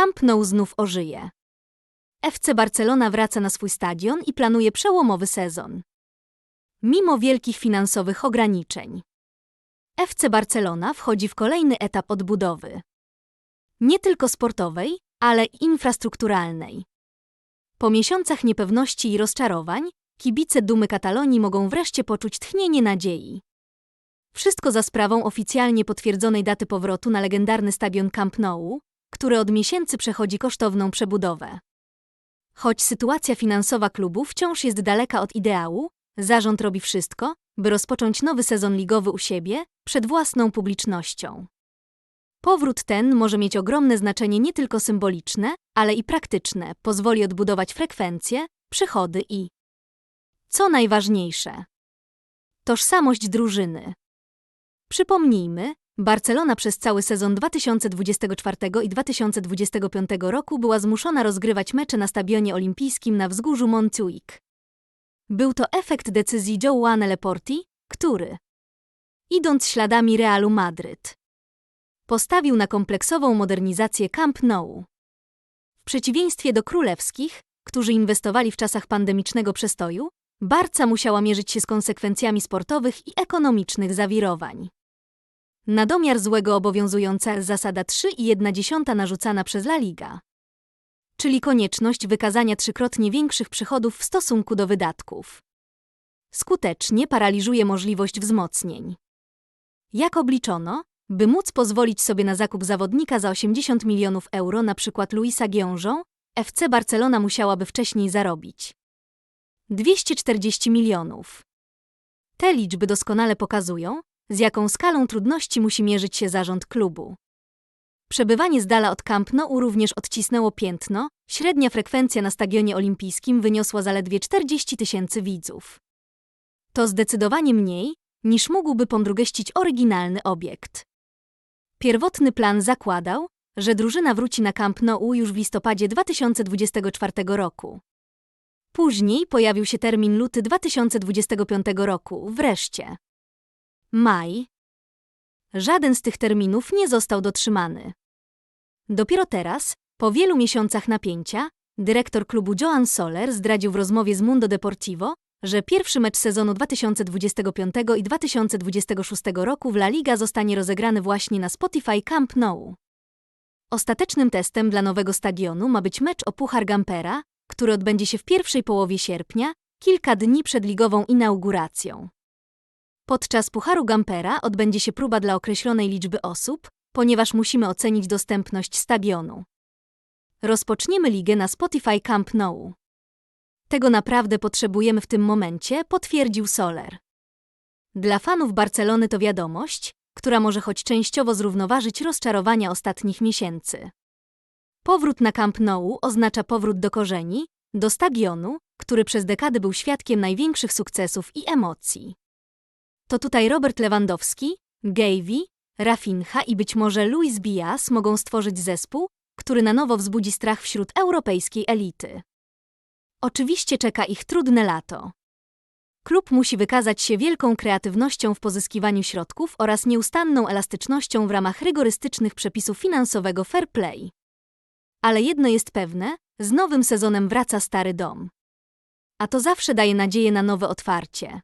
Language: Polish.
Camp Nou znów ożyje. FC Barcelona wraca na swój stadion i planuje przełomowy sezon. Mimo wielkich finansowych ograniczeń. FC Barcelona wchodzi w kolejny etap odbudowy. Nie tylko sportowej, ale i infrastrukturalnej. Po miesiącach niepewności i rozczarowań, kibice Dumy Katalonii mogą wreszcie poczuć tchnienie nadziei. Wszystko za sprawą oficjalnie potwierdzonej daty powrotu na legendarny stadion Camp Nou, który od miesięcy przechodzi kosztowną przebudowę. Choć sytuacja finansowa klubu wciąż jest daleka od ideału, zarząd robi wszystko, by rozpocząć nowy sezon ligowy u siebie, przed własną publicznością. Powrót ten może mieć ogromne znaczenie nie tylko symboliczne, ale i praktyczne, pozwoli odbudować frekwencje, przychody i, co najważniejsze, tożsamość drużyny. Przypomnijmy, Barcelona przez cały sezon 2024 i 2025 roku była zmuszona rozgrywać mecze na stadionie olimpijskim na wzgórzu Montjuic. Był to efekt decyzji Joana Leporti, który, idąc śladami Realu Madryt, postawił na kompleksową modernizację Camp Nou. W przeciwieństwie do królewskich, którzy inwestowali w czasach pandemicznego przestoju, Barca musiała mierzyć się z konsekwencjami sportowych i ekonomicznych zawirowań. Na domiar złego obowiązująca zasada 3,1 narzucana przez La Liga. Czyli konieczność wykazania trzykrotnie większych przychodów w stosunku do wydatków. Skutecznie paraliżuje możliwość wzmocnień. Jak obliczono, by móc pozwolić sobie na zakup zawodnika za 80 milionów euro, np. Luisa Giążą, FC Barcelona musiałaby wcześniej zarobić 240 milionów. Te liczby doskonale pokazują, z jaką skalą trudności musi mierzyć się zarząd klubu. Przebywanie z dala od Camp Nou również odcisnęło piętno, średnia frekwencja na stadionie olimpijskim wyniosła zaledwie 40 tysięcy widzów. To zdecydowanie mniej, niż mógłby pondrugeścić oryginalny obiekt. Pierwotny plan zakładał, że drużyna wróci na Camp Nou już w listopadzie 2024 roku. Później pojawił się termin luty 2025 roku, wreszcie. Maj. Żaden z tych terminów nie został dotrzymany. Dopiero teraz, po wielu miesiącach napięcia, dyrektor klubu Joan Soler zdradził w rozmowie z Mundo Deportivo, że pierwszy mecz sezonu 2025 i 2026 roku w La Liga zostanie rozegrany właśnie na Spotify Camp Nou. Ostatecznym testem dla nowego stadionu ma być mecz o Puchar Gampera, który odbędzie się w pierwszej połowie sierpnia, kilka dni przed ligową inauguracją. Podczas Pucharu Gampera odbędzie się próba dla określonej liczby osób, ponieważ musimy ocenić dostępność stadionu. Rozpoczniemy ligę na Spotify Camp Nou. Tego naprawdę potrzebujemy w tym momencie, potwierdził Soler. Dla fanów Barcelony to wiadomość, która może choć częściowo zrównoważyć rozczarowania ostatnich miesięcy. Powrót na Camp Nou oznacza powrót do korzeni, do stadionu, który przez dekady był świadkiem największych sukcesów i emocji. To tutaj Robert Lewandowski, Gavi, Rafinha i być może Luis Bias mogą stworzyć zespół, który na nowo wzbudzi strach wśród europejskiej elity. Oczywiście czeka ich trudne lato. Klub musi wykazać się wielką kreatywnością w pozyskiwaniu środków oraz nieustanną elastycznością w ramach rygorystycznych przepisów finansowego fair play. Ale jedno jest pewne, z nowym sezonem wraca stary dom. A to zawsze daje nadzieję na nowe otwarcie.